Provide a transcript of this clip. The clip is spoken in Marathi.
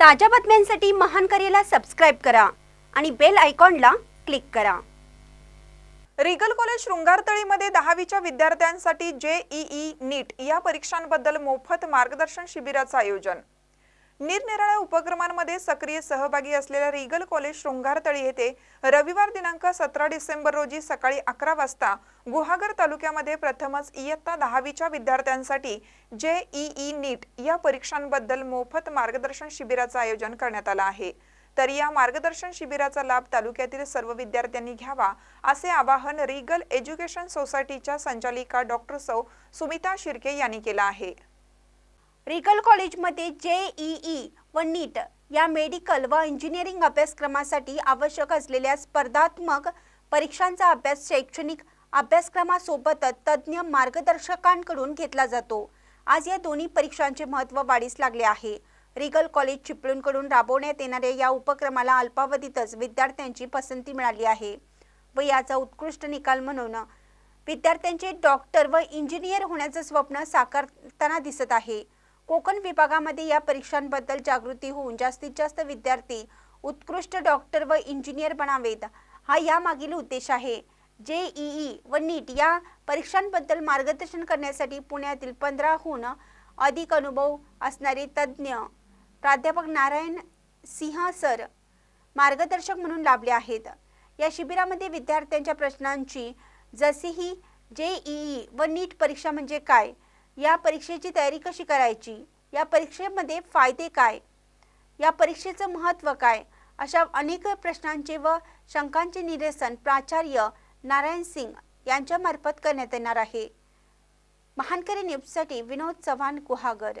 ताज्या बातम्यांसाठी महान करेला सबस्क्राईब करा आणि बेल आयकॉनला क्लिक करा. रिगल कॉलेज शृंगारतळीमध्ये दहावीच्या विद्यार्थ्यांसाठी जेईई नीट या परीक्षांबद्दल मोफत मार्गदर्शन शिबिराचं आयोजन. निरनिराळ्या उपक्रमांमध्ये सक्रिय सहभागी असलेल्या रिगल कॉलेज शृंगारतळी येथे रविवार दिनांक सतरा डिसेंबर रोजी सकाळी अकरा वाजता गुहागर तालुक्यामध्ये प्रथमच इयत्ता दहावीच्या विद्यार्थ्यांसाठी जे ई नीट या परीक्षांबद्दल मोफत मार्गदर्शन शिबिराचं आयोजन करण्यात आलं आहे. तर या मार्गदर्शन शिबिराचा लाभ तालुक्यातील सर्व विद्यार्थ्यांनी घ्यावा असे आवाहन रिगल एज्युकेशन सोसायटीच्या संचालिका डॉक्टर सौ सुमिता शिर्के यांनी केलं आहे. रिगल कॉलेजमध्ये जे ई व नीट या मेडिकल व इंजिनिअरिंग अभ्यासक्रमासाठी आवश्यक असलेल्या स्पर्धात्मक परीक्षांचा अभ्यास शैक्षणिक अभ्यासक्रमासोबतच तज्ज्ञ मार्गदर्शकांकडून घेतला जातो. आज या दोन्ही परीक्षांचे महत्त्व वाढीस लागले आहे. रिगल कॉलेज चिपळूणकडून राबवण्यात येणाऱ्या या उपक्रमाला अल्पावधीतच विद्यार्थ्यांची पसंती मिळाली आहे व याचा उत्कृष्ट निकाल म्हणून विद्यार्थ्यांचे डॉक्टर व इंजिनियर होण्याचं स्वप्न साकारताना दिसत आहे. कोकण विभागामध्ये या परीक्षांबद्दल जागृती होऊन जास्तीत जास्त विद्यार्थी उत्कृष्ट डॉक्टर व इंजिनियर बनावेत. हा यामागील उद्देश आहे. जेईई व नीट या परीक्षांबद्दल मार्गदर्शन करण्यासाठी पुण्यातील पंधराहून अधिक अनुभव असणारे तज्ज्ञ प्राध्यापक नारायण सिंह सर मार्गदर्शक म्हणून लाभले आहेत. या शिबिरामध्ये विद्यार्थ्यांच्या प्रश्नांची जशीही जेईई व नीट परीक्षा म्हणजे काय या परीक्षेची तयारी कशी करायची? या परीक्षेमध्ये फायदे काय? या परीक्षेचं महत्त्व काय? अशा अनेक प्रश्नांचे व शंकांचे निरसन प्राचार्य नारायण सिंग यांच्यामार्फत करण्यात येणार आहे. महानकरी न्यूजसाठी विनोद चव्हाण गुहागर.